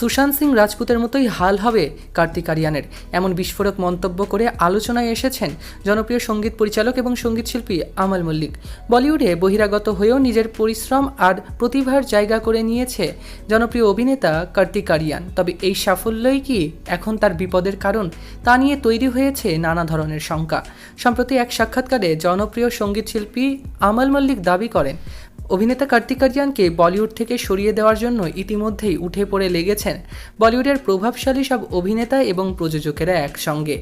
সুশান্ত সিং রাজপুতের মতোই হাল হবে কার্তিক আরিয়ানের। এমন বিস্ফোরক মন্তব্য করে আলোচনায় এসেছেন জনপ্রিয় সংগীত পরিচালক এবং সংগীত শিল্পী আমাল মল্লিক। বলিউডে বহিরাগত হয়েও নিজের পরিশ্রম আর প্রতিভার জায়গা করে নিয়েছে জনপ্রিয় অভিনেতা কার্তিক আরিয়ান। তবে এই সাফল্যই কি এখন তার বিপদের কারণ তা নিয়ে তৈরি হয়েছে নানা ধরনের শঙ্কা। সম্প্রতি এক সাক্ষাৎকারে জনপ্রিয় সংগীত শিল্পী আমাল মল্লিক দাবি করেন অভিনেতা কার্তিক আরিয়ানকে বলিউড থেকে সরিয়ে দেওয়ার জন্য ইতিমধ্যেই উঠে পড়ে লেগেছেন বলিউডের প্রভাবশালী সব অভিনেতা এবং প্রযোজকেরা একসঙ্গে।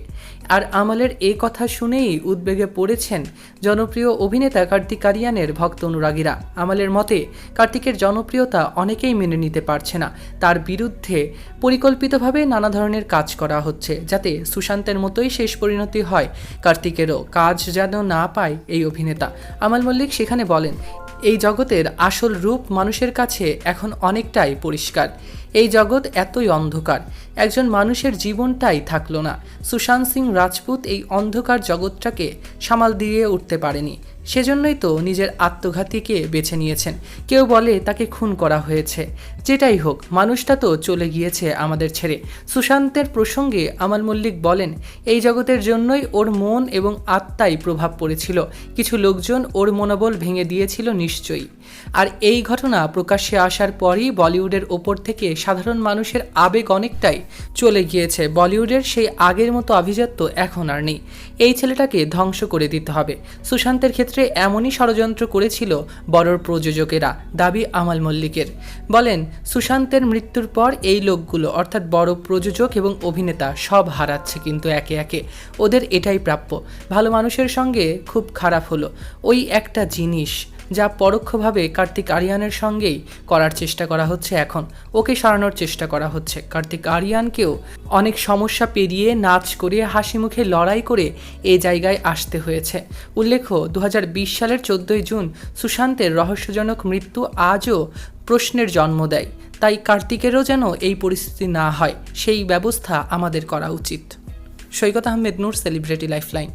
আর আমলের এ কথা শুনেই উদ্বেগে পড়েছেন জনপ্রিয় অভিনেতা কার্তিক আরিয়ানের ভক্ত অনুরাগীরা। আমালের মতে, কার্তিকের জনপ্রিয়তা অনেকেই মেনে নিতে পারছে না। তার বিরুদ্ধে পরিকল্পিতভাবে নানা ধরনের কাজ করা হচ্ছে, যাতে সুশান্তের মতোই শেষ পরিণতি হয় কার্তিকেরও। কাজ যেন না পায় এই অভিনেতা। আমাল মল্লিক সেখানে বলেন এই জগতের আসল রূপ মানুষের কাছে এখন অনেকটাই পরিষ্কার। এই জগৎ এতই অন্ধকার, একজন মানুষের জীবনটাই থাকল না। সুশান্ত সিং রাজপুত এই অন্ধকার জগৎটাকে সামাল দিয়ে উঠতে পারেনি। সেজন্যই তো নিজের আত্মঘাতীকে বেছে নিয়েছেন। কেউ বলে তাকে খুন করা হয়েছে। যেটাই হোক, মানুষটা তো চলে গিয়েছে আমাদের ছেড়ে। সুশান্তের প্রসঙ্গে আমাল মল্লিক বলেন, এই জগতের জন্যই ওর মন এবং আত্মায় প্রভাব পড়েছিল। কিছু লোকজন ওর মনোবল ভেঙে দিয়েছিল নিশ্চয়ই। আর এই ঘটনা প্রকাশ্যে আসার পরই বলিউডের ওপর থেকে সাধারণ মানুষের আবেগ অনেকটাই চলে গিয়েছে। বলিউডের সেই আগের মতো আভিজাত্য এখন আর নেই। এই ছেলেটাকে ধ্বংস করে দিতে হবে। সুশান্তের ক্ষেত্রে এমনই ষড়যন্ত্র করেছিল বড় প্রযোজকেরা, দাবি আমাল মল্লিকের। বলেন, সুশান্তের মৃত্যুর পর এই লোকগুলো, অর্থাৎ বড় প্রযোজক এবং অভিনেতা, সব হারাচ্ছে কিন্তু একে একে। ওদের এটাই প্রাপ্য। ভালো মানুষের সঙ্গে খুব খারাপ হলো। ওই একটা জিনিস যা পরোক্ষভাবে কার্তিক আরিয়ানের সঙ্গেই করার চেষ্টা করা হচ্ছে এখন। ওকে সরানোর চেষ্টা করা হচ্ছে। কার্তিক আরিয়ানকেও অনেক সমস্যা পেরিয়ে নাচ করে হাসি মুখে লড়াই করে এ জায়গায় আসতে হয়েছে। উল্লেখ্য দু হাজার বিশ সালের চোদ্দোই জুন সুশান্তের রহস্যজনক মৃত্যু আজও প্রশ্নের জন্ম দেয়। তাই কার্তিকেরও যেন এই পরিস্থিতি না হয়, সেই ব্যবস্থা আমাদের করা উচিত। Saikat Ahmed Noor, celebrity lifeline.